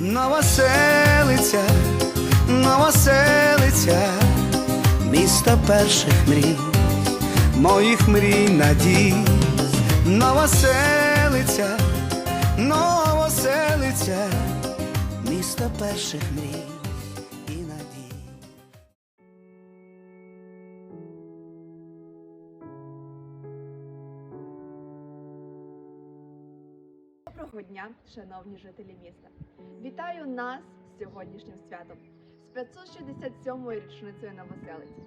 Новоселиця, новоселиця, місто перших мрій, моїх мрій надій, новоселиця, новоселиця, місто перших мрій Доброго дня, шановні жителі міста! Вітаю нас з сьогоднішнім святом з 567-ю річницею Новоселиці.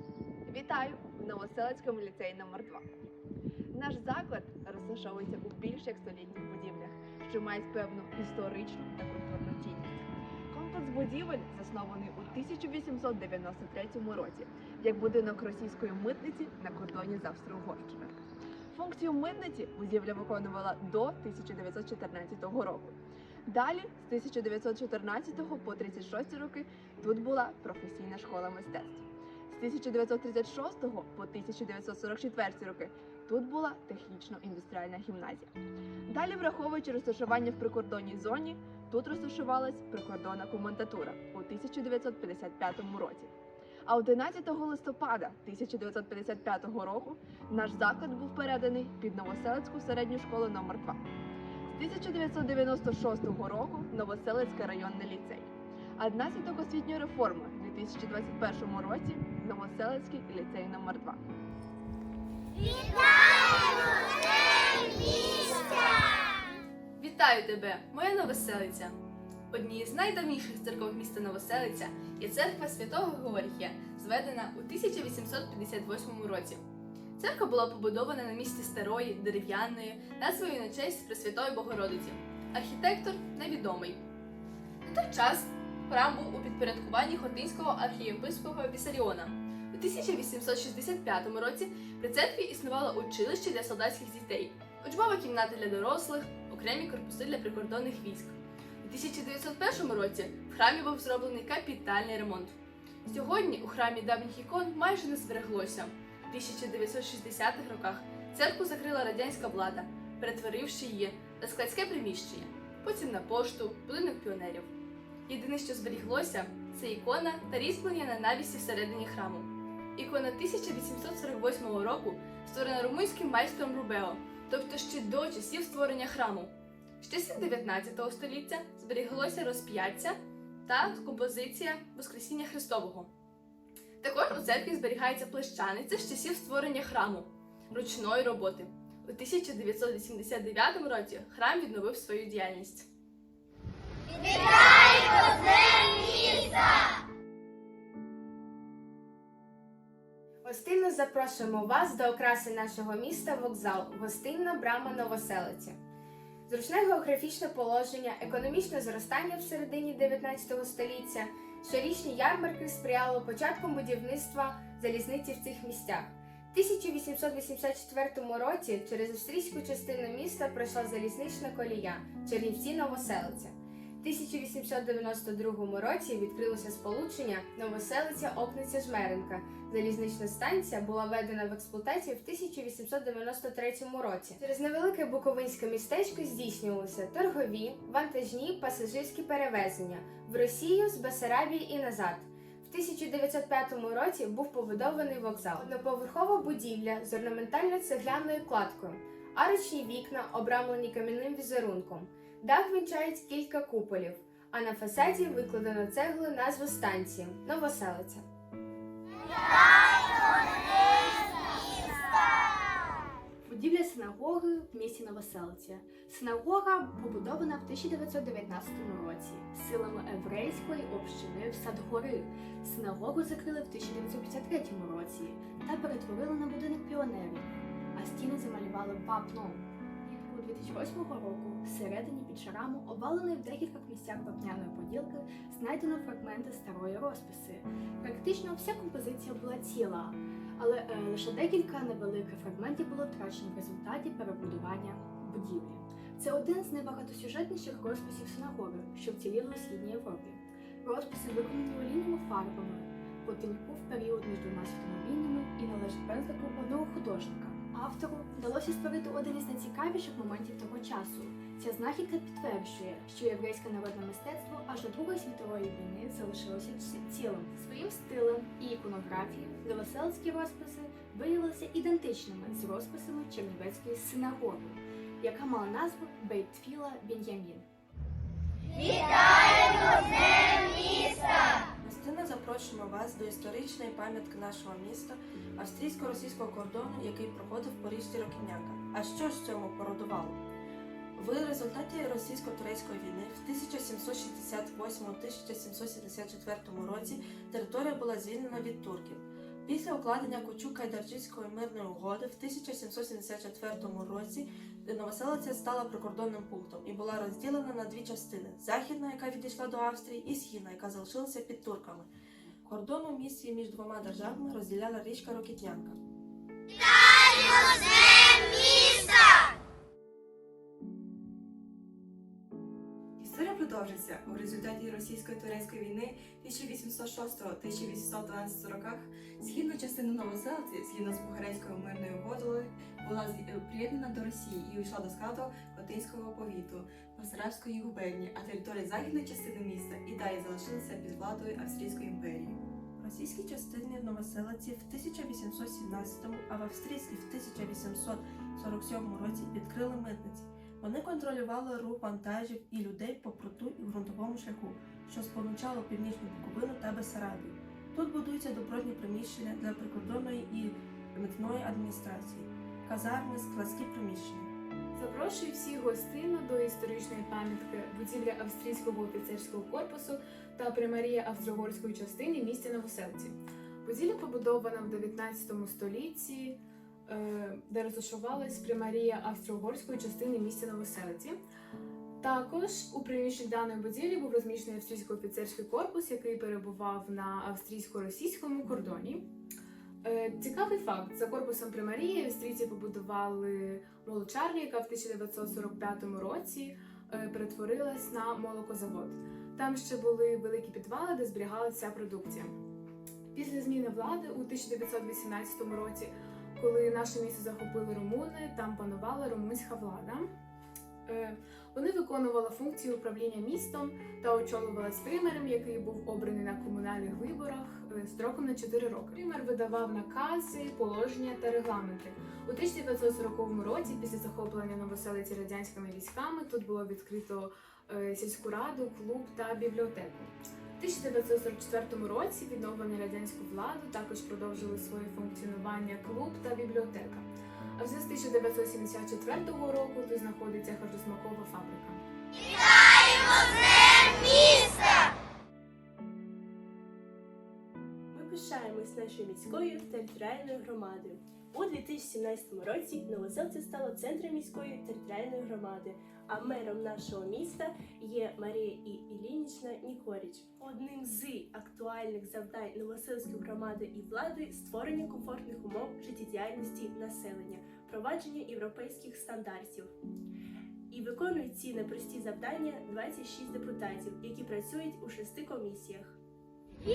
Вітаю в Новоселицькому ліцеї номер 2 Наш заклад розташовується у більш як столітніх будівлях, що мають певну історичну та культурну цінність. Комплекс будівель заснований у 1893 році як будинок російської митниці на кордоні з Австро-Угорщиною. Функцію митниці будівля виконувала до 1914 року. Далі, з 1914 по 36 роки, тут була професійна школа мистецтв. З 1936 по 1944 роки тут була технічно-індустріальна гімназія. Далі, враховуючи розташування в прикордонній зоні, тут розташувалась прикордонна комендатура у 1955 році. А 11 листопада 1955 року наш заклад був переданий під Новоселицьку середню школу номер 2 З 1996 року Новоселицький районний ліцей. А внаслідок освітньої реформи у 2021 році Новоселицький ліцей номер 2 Вітаю тебе, моя новоселиця! Однією з найдавніших церков міста Новоселиця є церква святого Георгія, зведена у 1858 році. Церква була побудована на місці старої, дерев'яної, назвою на честь Пресвятої Богородиці. Архітектор невідомий. На той час храм був у підпорядкуванні Хотинського архієпископа Вісаріона. У 1865 році при церкві існувало училище для солдатських дітей, учбова кімната для дорослих, окремі корпуси для прикордонних військ. У 1901 році в храмі був зроблений капітальний ремонт. Сьогодні у храмі давніх ікон майже не збереглося. У 1960-х роках церкву закрила радянська влада, перетворивши її на складське приміщення, потім на пошту, будинок піонерів. Єдине, що зберіглося, це ікона та різьблення на навісі всередині храму. Ікона 1848 року створена румунським майстром Рубео, тобто ще до часів створення храму. З часів 19 століття зберіглося розп'яття та композиція Воскресіння Христового. Також у церкві зберігається плещаниця з часів створення храму ручної роботи. У 1989 році храм відновив свою діяльність. Гостинно запрошуємо вас до окраси нашого міста вокзал, гостинна брама Новоселиці. Зручне географічне положення, економічне зростання в середині 19 століття, щорічні ярмарки сприяло початком будівництва залізниці в цих місцях. В 1884 році через австрійську частину міста пройшла залізнична колія Чернівці Новоселиця. В 1892 році відкрилося сполучення Новоселиця Окниця Жмеренка. Залізнична станція була введена в експлуатацію в 1893 році. Через невелике буковинське містечко здійснювалися торгові, вантажні, пасажирські перевезення в Росію з Бесарабії і назад. В 1905 році був побудований вокзал. Одноповерхова будівля з орнаментально-цегляною кладкою, арочні вікна обрамлені кам'яним візерунком. Дах вінчають кілька куполів, а на фасаді викладено цеглою назву станції Новоселиця. Будівля синагоги в місті Новоселиця. Синагога побудована в 1919 році силами еврейської общини в Садгори. Синагогу закрили в 1953 році та перетворили на будинок піонерів, а стіни замалювали вапном. У 2008 року всередині під шарами, обваленої в декількох місцях вапняної поділки, знайдено фрагменти старої розписи. Практично вся композиція була ціла, але е, лише декілька невеликих фрагментів було втрачено в результаті перебудування будівлі. Це один з найбагатосюжетніших розписів синагоги, що вціліли у Східній Європі. Розписи виконані олійними фарбами, по тоньку в період між двома світовими війнами і належать безлику одного художника. Автору вдалося створити один із найцікавіших моментів того часу Ця знахідка підтверджує, що єврейське народне мистецтво аж до Другої світової війни залишилося цілим. Своїм стилем і іконографією новоселські розписи виявилися ідентичними з розписами Чернівецької синагоги, яка мала назву Бейтфіла Бен'ямін. Гостинно запрошуємо вас до історичної пам'ятки нашого міста, австрійсько-російського кордону, який проходив по річці Рокіняка. А що ж цьому породувало? В результаті російсько-турецької війни в 1768-1774 році територія була звільнена від турків. Після укладення Кучук-Кайдарчицької мирної угоди в 1774 році Новоселиця стала прикордонним пунктом і була розділена на дві частини: західна, яка відійшла до Австрії, і східна, яка залишилася під турками. Кордон у місті між двома державами розділяла річка Рокітнянка. Історія продовжиться у результаті російсько-турецької війни 1806-1812 роках. Східна частина Новоселиці, згідно з Бухарестською мирною угодою, була е, приєднана до Росії і увійшла до складу Хотинського повіту Басарабської губернії, а територія західної частини міста і далі залишилася під владою Австрійської імперії. В російській частині в Новоселиці в 1817, а в австрійській в 1847 році відкрили митниці. Вони контролювали рух вантажів і людей по пруту і ґрунтовому шляху, що сполучало північну Буковину та Бесарабію. Тут будуються добротні приміщення для прикордонної і митної адміністрації, казарми, складські приміщення. Запрошую всіх гостину до історичної пам'ятки будівлі австрійського офіцерського корпусу та примарія австро-угорської частини місті Новоселці. Будівля побудована в 19 столітті, де розташувалась примарія австро-угорської частини місті Новоселиці. Також у приміщенні даної будівлі був розміщений австрійський офіцерський корпус, який перебував на австрійсько-російському кордоні. Е, Цікавий факт: за корпусом примарії австрійці побудували молочарню, яка в 1945 році е, перетворилась на молокозавод. Там ще були великі підвали, де зберігалася продукція. Після зміни влади у 1918 році, коли наше місце захопили румуни, там панувала румунська влада. Е, Вони виконували функцію управління містом та очолювалась примером, який був обраний на комунальних виборах е, строком на 4 роки. Пример видавав накази, положення та регламенти. У 1940 році, після захоплення новоселиці радянськими військами, тут було відкрито е, сільську раду, клуб та бібліотеку. У 1944 році відновлені радянську владу також продовжили своє функціонування клуб та бібліотека. А вже з 1974 року тут знаходиться харчосмакова фабрика. Ми пишаємось нашою міською територіальною громадою. У 2017 році Новоселце стало центром міської територіальної громади, а мером нашого міста є Марія І. Ілінічна Нікоріч. Одним з актуальних завдань Новоселської громади і влади створення комфортних умов життєдіяльності населення, впровадження європейських стандартів. І виконують ці непрості завдання 26 депутатів, які працюють у шести комісіях. Ми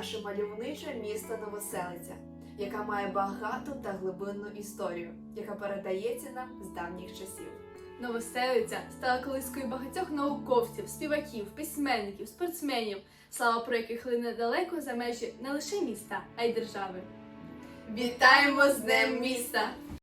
наше мальовниче місто Новоселиця, яка має багату та глибинну історію, яка передається нам з давніх часів. Новоселиця стала колискою багатьох науковців, співаків, письменників, спортсменів, слава про яких лине далеко за межі не лише міста, а й держави. Вітаємо з Днем міста!